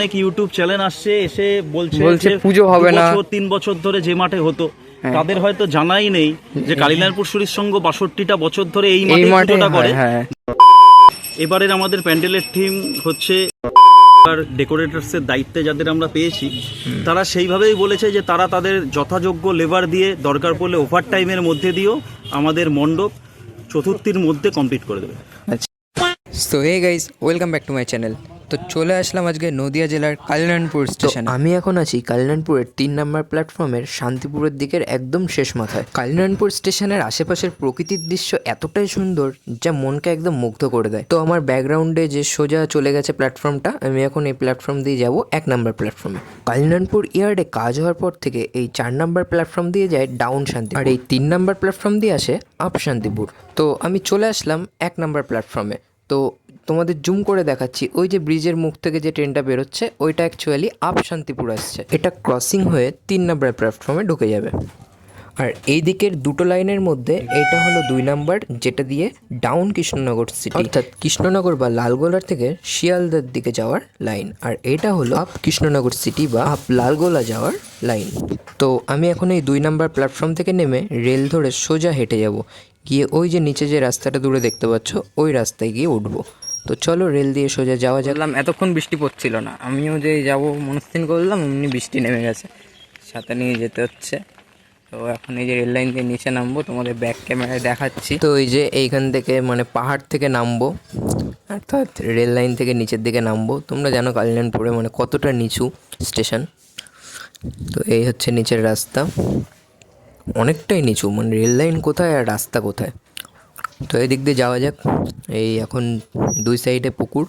অনেক YouTube channel আসছে এসে বলছে বলছে পুজো হবে না। বছর, তিন বছর ধরে যে মাঠে হতো হ্যাঁ। তাদের হয়তো জানাই নেই যে কালিনারপুর শরীর সংঘ বাষট্টিটা বছর ধরে এই মাঠে মাঠে করে। হ্যাঁ। এবারের আমাদের প্যান্ডেলের থিম হচ্ছে ডেকোরেটরস এর দায়িত্বে যাদের আমরা পেয়েছি তারা সেইভাবেই বলেছে যে তারা তাদের যথাযোগ্য লেবার দিয়ে দরকার পড়লে ওভার টাইমের মধ্যে দিয়েও আমাদের মণ্ডপ চতুর্থীর মধ্যে কমপ্লিট করে দেবে। So hey guys welcome back to my channel তো চলে আসলাম আজকে নদিয়া জেলার কালিনানপুর স্টেশন। আমি এখন আছি কালিনানপুরের তিন নম্বর প্ল্যাটফর্মের শান্তিপুরের দিকের একদম শেষ মাথায়। কালিনানপুর স্টেশনের আশেপাশের প্রকৃতির দৃশ্য এতটাই সুন্দর যা মনকে একদম মুগ্ধ করে দেয়। তো আমার ব্যাকগ্রাউন্ডে যে সোজা চলে গেছে প্ল্যাটফর্মটা আমি এখন এই প্ল্যাটফর্ম দিয়ে যাব এক নম্বর প্ল্যাটফর্মে। কালিনানপুর ইয়ার্ডে কাজ হওয়ার পর থেকে এই চার নম্বর প্ল্যাটফর্ম দিয়ে যায় ডাউন শান্তি আর এই তিন নম্বর প্ল্যাটফর্ম দিয়ে আসে আপ শান্তিপুর। তো আমি চলে আসলাম এক নম্বর প্ল্যাটফর্মে। তো তোমাদের জুম করে দেখাচ্ছি। ওই যে ব্রিজের মুখ থেকে যে ট্রেনটা বেরোচ্ছে, ওইটা অ্যাকচুয়ালি আপ শান্তিপুর আসছে। এটা ক্রসিং হয়ে তিন নম্বর প্ল্যাটফর্মে ঢুকে যাবে। আর এই দিকের দুটো লাইনের মধ্যে এটা হলো দুই নাম্বার যেটা দিয়ে ডাউন কৃষ্ণনগর সিটি অর্থাৎ কৃষ্ণনগর বা লালগোলার থেকে শিয়ালদার দিকে যাওয়ার লাইন আর এটা হলো আপ কৃষ্ণনগর সিটি বা আপ লালগোলা যাওয়ার লাইন তো আমি এখন এই দুই নাম্বার প্ল্যাটফর্ম থেকে নেমে রেল ধরে সোজা হেঁটে যাব। গিয়ে ওই যে নিচে যে রাস্তাটা দূরে দেখতে পাচ্ছ, ওই রাস্তায় গিয়ে উঠবো। তো চলো রেল দিয়ে সোজা যাওয়া যাক। বললাম এতক্ষণ বৃষ্টি পড়ছিল না। আমিও যে যাব মনস্থির করলাম এমনি বৃষ্টি নেমে গেছে। সাথে নিয়ে যেতে হচ্ছে। তো এখন এই যে রেল লাইন দিয়ে নিচে নামবো তোমাদের ব্যাক ক্যামেরায় দেখাচ্ছি। তো এই যে এইখান থেকে মানে পাহাড় থেকে নামবো অর্থাৎ রেল লাইন থেকে নিচের দিকে নামবো। তোমরা জানো কালিনানপুরে মানে কতটা নিচু স্টেশন তো এই হচ্ছে নিচের রাস্তা। অনেকটাই নিচু মানে রেল লাইন কোথায় আর রাস্তা কোথায়? তো এই দিক দিয়ে যাওয়া যাক। এই এখন দুই সাইডে পুকুর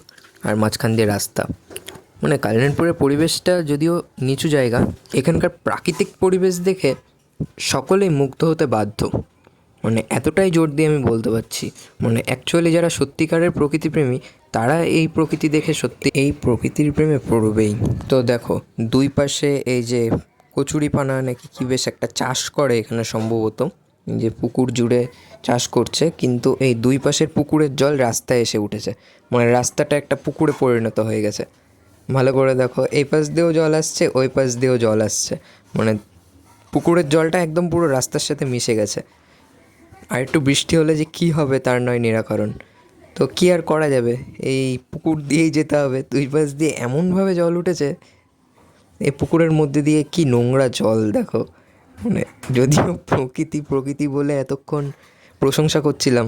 আর মাঝখান দিয়ে রাস্তা। মানে কালিনানপুরের পরিবেশটা যদিও নিচু জায়গা, এখানকার প্রাকৃতিক পরিবেশ দেখে সকলেই মুগ্ধ হতে বাধ্য। মানে এতটাই জোর দিয়ে আমি বলতে পারছি। মানে অ্যাকচুয়ালি যারা সত্যিকারের প্রকৃতিপ্রেমী, তারা এই প্রকৃতি দেখে সত্যি এই প্রকৃতির প্রেমে পড়বেই। তো দেখো, দুই পাশে এই যে কচুরিপানা নাকি কী বেশ একটা চাষ করে এখানে সম্ভবত। যে পুকুর জুড়ে চাষ করছে, কিন্তু এই দুই পাশের পুকুরের জল রাস্তায় এসে উঠেছে। মানে রাস্তাটা একটা পুকুরে পরিণত হয়ে গেছে। ভালো করে দেখো, এই পাশ দিয়েও জল আসছে, ওই পাশ দিয়েও জল আসছে। মানে পুকুরের জলটা একদম পুরো রাস্তার সাথে মিশে গেছে। আর একটু বৃষ্টি হলে যে কি হবে তার নয় নিরাকরণ। তো কি আর করা যাবে? এই পুকুর দিয়েই যেতে হবে। দুই পাশ দিয়ে এমনভাবে জল উঠেছে। এই পুকুরের মধ্যে দিয়ে কি নোংরা জল, দেখো। মানে যদিও প্রকৃতি প্রকৃতি বলে এতক্ষণ প্রশংসা করছিলাম,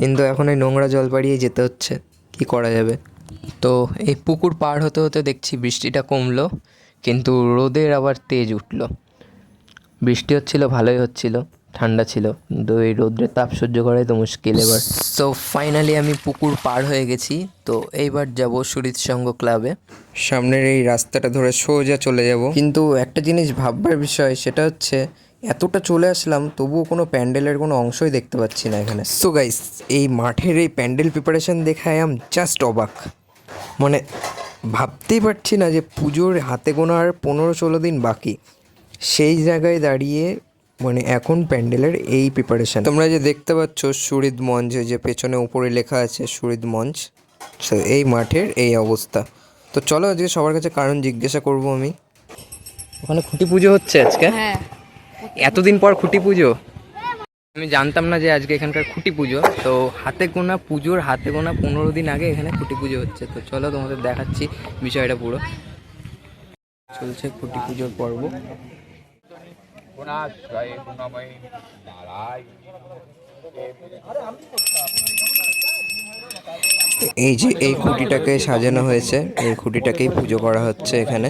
কিন্তু এখন এই নোংরা জল পাড়িয়ে যেতে হচ্ছে, কি করা যাবে? তো এই পুকুর পার হতে হতে দেখছি বৃষ্টিটা কমলো, কিন্তু রোদের আবার তেজ উঠল। বৃষ্টি হচ্ছিল, ভালোই হচ্ছিল। ঠান্ডা ছিল। কিন্তু এই রোদ্রের তাপ সহ্য করাই তো মুশকিল এবার। সো ফাইনালি আমি পুকুর পার হয়ে গেছি। তো এইবার যাব সুরিত সংঘ ক্লাবে সামনের এই রাস্তাটা ধরে সোজা চলে যাব। কিন্তু একটা জিনিস ভাববার বিষয়, সেটা হচ্ছে এতটা চলে আসলাম, তবুও কোনো প্যান্ডেলের কোনো অংশই দেখতে পাচ্ছি না এখানে। সো গাইস এই মাঠের এই প্যান্ডেল প্রিপারেশন দেখে আই এম জাস্ট অবাক। মানে ভাবতেই পারছি না যে পুজোর হাতে গোনার পনেরো ষোলো দিন বাকি। সেই জায়গায় দাঁড়িয়ে মানে এখন প্যান্ডেলের এই প্রিপারেশন তোমরা যে দেখতে পাচ্ছ সুরিদ মঞ্চ যে পেছনে উপরে লেখা আছে সুরিদ মঞ্চ এই মাঠের এই অবস্থা। তো চলো আজকে সবার কাছে কারণ জিজ্ঞাসা করব আমি। ওখানে খুঁটি পুজো হচ্ছে আজকে? হ্যাঁ এতদিন পর খুঁটি পুজো? আমি জানতাম না যে আজকে এখানকার খুঁটি পুজো তো হাতে গোনা পুজোর হাতে গোনা পনেরো দিন আগে এখানে খুঁটি পুজো হচ্ছে। তো চলো তোমাদের দেখাচ্ছি বিষয়টা পুরো। চলছে খুঁটি পুজোর পর্ব। এই যে এই খুঁটিটাকে সাজানো হয়েছে এই খুঁটিটাকেই পুজো করা হচ্ছে এখানে।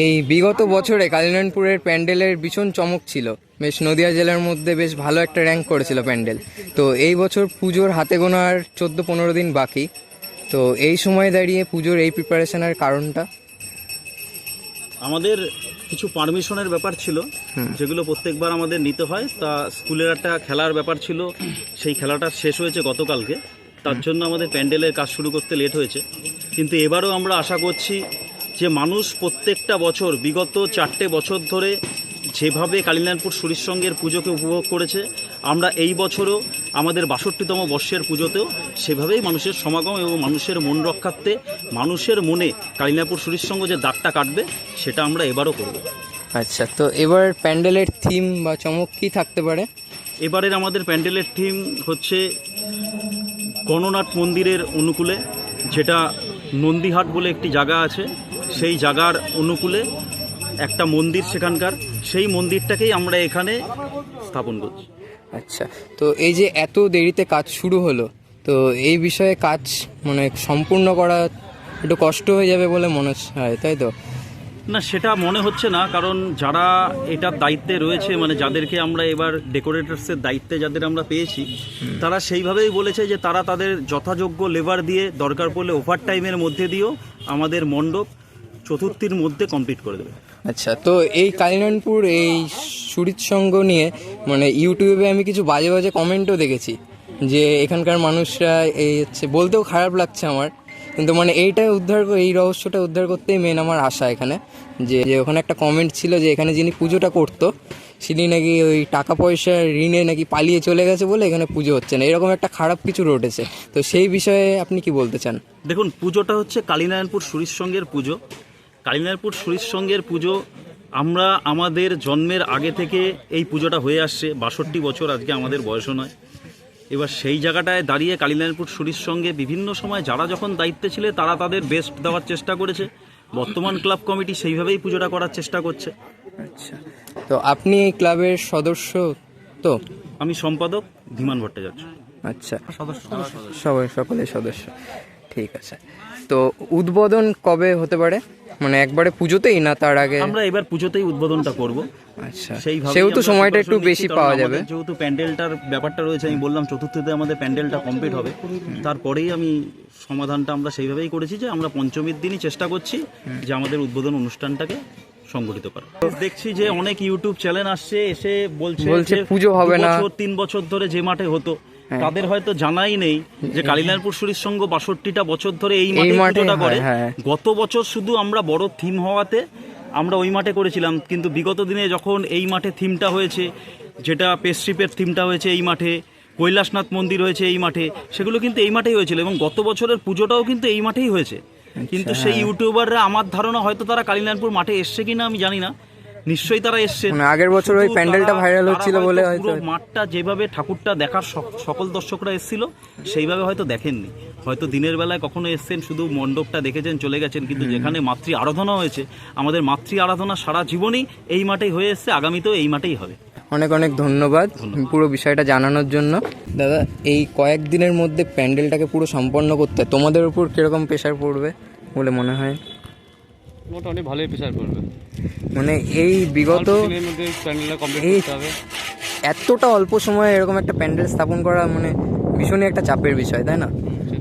এই বিগত বছরে কালিনানপুরের প্যান্ডেলের ভীষণ চমক ছিল। বেশ নদিয়া জেলার মধ্যে বেশ ভালো একটা র্যাঙ্ক করেছিল প্যান্ডেল। তো এই বছর পুজোর হাতে গোনার চোদ্দ পনেরো দিন বাকি। তো এই সময় দাঁড়িয়ে পুজোর এই প্রিপারেশনের কারণটা? আমাদের কিছু পারমিশনের ব্যাপার ছিল যেগুলো প্রত্যেকবার আমাদের নিতে হয়। তা স্কুলের একটা খেলার ব্যাপার ছিল সেই খেলাটা শেষ হয়েছে গতকালকে। তার জন্য আমাদের প্যান্ডেলের কাজ শুরু করতে লেট হয়েছে। কিন্তু এবারও আমরা আশা করছি যে মানুষ প্রত্যেকটা বছর বিগত চারটে বছর ধরে যেভাবে কালিনানপুর সঙ্গের পুজোকে উপভোগ করেছে আমরা এই বছরও আমাদের বাষট্টিতম বর্ষের পুজোতেও সেভাবেই মানুষের সমাগম এবং মানুষের মন রক্ষার্থে মানুষের মনে কালিনাপুর সুরির সঙ্গে যে দাগটা কাটবে সেটা আমরা এবারও করব। আচ্ছা তো এবার প্যান্ডেলের থিম বা চমক কি থাকতে পারে? এবারের আমাদের প্যান্ডেলের থিম হচ্ছে গণনাথ মন্দিরের অনুকূলে যেটা নন্দীহাট বলে একটি জায়গা আছে। সেই জায়গার অনুকূলে একটা মন্দির সেখানকার। সেই মন্দিরটাকেই আমরা এখানে স্থাপন করছি। আচ্ছা তো এই যে এত দেরিতে কাজ শুরু হলো তো এই বিষয়ে কাজ মানে সম্পূর্ণ করা একটু কষ্ট হয়ে যাবে বলে মনে হয় তাই তো? না সেটা মনে হচ্ছে না কারণ যারা এটার দায়িত্বে রয়েছে মানে যাদেরকে আমরা এবার ডেকোরেটার্সের দায়িত্বে যাদের আমরা পেয়েছি তারা সেইভাবেই বলেছে যে তারা তাদের যথাযোগ্য লেবার দিয়ে দরকার পড়লে ওভার টাইমের মধ্যে দিয়েও আমাদের মণ্ডপ চতুর্থীর মধ্যে কমপ্লিট করে দেবে। আচ্ছা তো এই কালিনানপুর এই সুরিত সঙ্গ নিয়ে মানে ইউটিউবে আমি কিছু বাজে বাজে কমেন্টও দেখেছি যে এখানকার মানুষরা এই হচ্ছে বলতেও খারাপ লাগছে আমার। কিন্তু মানে এইটা উদ্ধার এই রহস্যটা উদ্ধার করতেই মেন আমার আশা এখানে। যে যে ওখানে একটা কমেন্ট ছিল যে এখানে যিনি পুজোটা করতো তিনি নাকি ওই টাকা পয়সা ঋণে নাকি পালিয়ে চলে গেছে বলে এখানে পুজো হচ্ছে না। এরকম একটা খারাপ কিছু রটেছে। তো সেই বিষয়ে আপনি কি বলতে চান? দেখুন, পুজোটা হচ্ছে কালীনারায়ণপুর সুরিশ সঙ্গের পুজো। কালীনারায়ণপুর সুরিশ সঙ্গের পুজো আমরা আমাদের জন্মের আগে থেকে এই পুজোটা হয়ে আসছে। বাষট্টি বছর আজকে আমাদের বয়সও নয়। এবার সেই জায়গাটায় দাঁড়িয়ে কালীনারায়ণপুর সুরিশ সঙ্গে বিভিন্ন সময় যারা যখন দায়িত্বে ছিলে তারা তাদের বেস্ট দেওয়ার চেষ্টা করেছে। বর্তমান ক্লাব কমিটি সেইভাবেই পুজোটা করার চেষ্টা করছে। আচ্ছা। তো আপনি এই ক্লাবের সদস্য তো? আমি সম্পাদক ধীমান ভট্টাচার্য। আচ্ছা। সদস্য সবাই সকলের সদস্য। ঠিক আছে। তো উদ্বোধন কবে হতে পারে? মানে একবারে পুজোতেই না তার আগে? আমরা এবার পুজোতেই উদ্বোধনটা করব। আচ্ছা। সেহেতু সময়টা একটু বেশি পাওয়া যাবে। যেহেতু প্যান্ডেলটার ব্যাপারটা রয়েছে আমি বললাম চতুর্থীতে আমাদের প্যান্ডেলটা কমপ্লিট হবে। তারপরেই আমি সমাধানটা আমরা সেইভাবেই করেছি যে আমরা পঞ্চমীর দিনই চেষ্টা করছি যে আমাদের উদ্বোধন অনুষ্ঠানটাকে সংগঠিত করা দেখছি যে অনেক ইউটিউব চ্যানেল আসছে এসে বলছে বলছে পুজো হবে না। তিন বছর ধরে যে মাঠে হতো তাদের হয়তো জানাই নেই যে কালিনারপুর সুরির সঙ্গ বাষট্টিটা বছর ধরে এই মাঠে হয়, করে। হ্যাঁ। গত বছর শুধু আমরা বড় থিম হওয়াতে আমরা ওই মাঠে করেছিলাম কিন্তু বিগত দিনে যখন এই মাঠে থিমটা হয়েছে যেটা পেস্ট্রিপের থিমটা হয়েছে এই মাঠে কৈলাসনাথ মন্দির হয়েছে এই মাঠে সেগুলো কিন্তু এই মাঠেই হয়েছিল এবং গত বছরের পুজোটাও কিন্তু এই মাঠেই হয়েছে। কিন্তু সেই ইউটিউবাররা আমার ধারণা হয়তো তারা কালিনাথপুর মাঠে এসছে কিনা আমি জানি না নিশ্চয়ই তারা এসছে। মানে আগের বছর ওই প্যান্ডেলটা ভাইরাল হচ্ছিল বলে হয়তো- মাঠটা যেভাবে ঠাকুরটা দেখার সকল দর্শকরা এসেছিল সেইভাবে হয়তো দেখেননি। হয়তো দিনের বেলায় কখনো এসছেন শুধু মণ্ডপটা দেখেছেন চলে গেছেন কিন্তু যেখানে মাতৃ আরাধনা হয়েছে আমাদের মাতৃ আরাধনা সারা জীবনই এই মাঠেই হয়ে এসছে আগামীতেও এই মাঠেই হবে। অনেক অনেক ধন্যবাদ পুরো বিষয়টা জানানোর জন্য। দাদা এই কয়েকদিনের মধ্যে প্যান্ডেলটাকে পুরো সম্পন্ন করতে তোমাদের উপর কীরকম প্রেশার পড়বে বলে মনে হয়? মোটামুটি ভালোই প্রেশার পড়বে মানে এই বিগত এই- এতটা অল্প সময়ে এরকম একটা প্যান্ডেল স্থাপন করা মানে ভীষণই একটা চাপের বিষয় তাই না?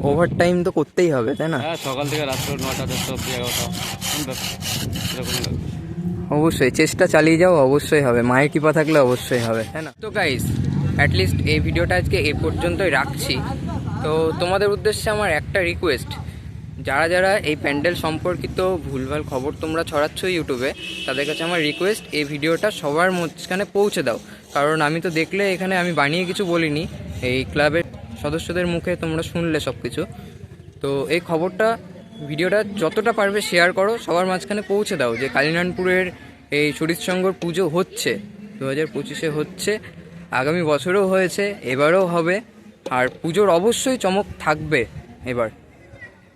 ওভার টাইম তো করতেই হবে তাই না? হ্যাঁ সকাল থেকে রাত্র নটা দশটা অব্দি এগারোটা। অবশ্যই চেষ্টা চালিয়ে যাও অবশ্যই হবে। মায়ের কৃপা থাকলে অবশ্যই হবে তাই না? তো গাইস অ্যাটলিস্ট এই ভিডিওটা আজকে এ পর্যন্তই রাখছি। তো তোমাদের উদ্দেশ্যে আমার একটা রিকোয়েস্ট যারা যারা এই প্যান্ডেল সম্পর্কিত ভুলভাল খবর তোমরা ছড়াচ্ছ ইউটিউবে, তাদের কাছে আমার রিকোয়েস্ট এই ভিডিওটা সবার মাঝখানে পৌঁছে দাও। কারণ আমি তো দেখলে এখানে আমি বানিয়ে কিছু বলিনি। এই ক্লাবের সদস্যদের মুখে তোমরা শুনলে সব কিছু তো এই খবরটা, ভিডিওটা যতটা পারবে শেয়ার করো, সবার মাঝখানে পৌঁছে দাও যে কালিনানপুরের এই শরীরসঙ্গর পুজো হচ্ছে দু হাজার পঁচিশে হচ্ছে, আগামী বছরও হয়েছে, এবারও হবে, আর পুজোর অবশ্যই চমক থাকবে এবার।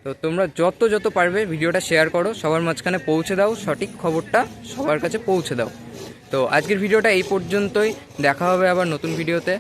তো তোমরা যত যত পারবে ভিডিওটা শেয়ার করো, সবার মাঝখানে পৌঁছে দাও, সঠিক খবরটা সবার কাছে পৌঁছে দাও। তো আজকের ভিডিওটা এই পর্যন্তই, দেখা হবে আবার নতুন ভিডিওতে।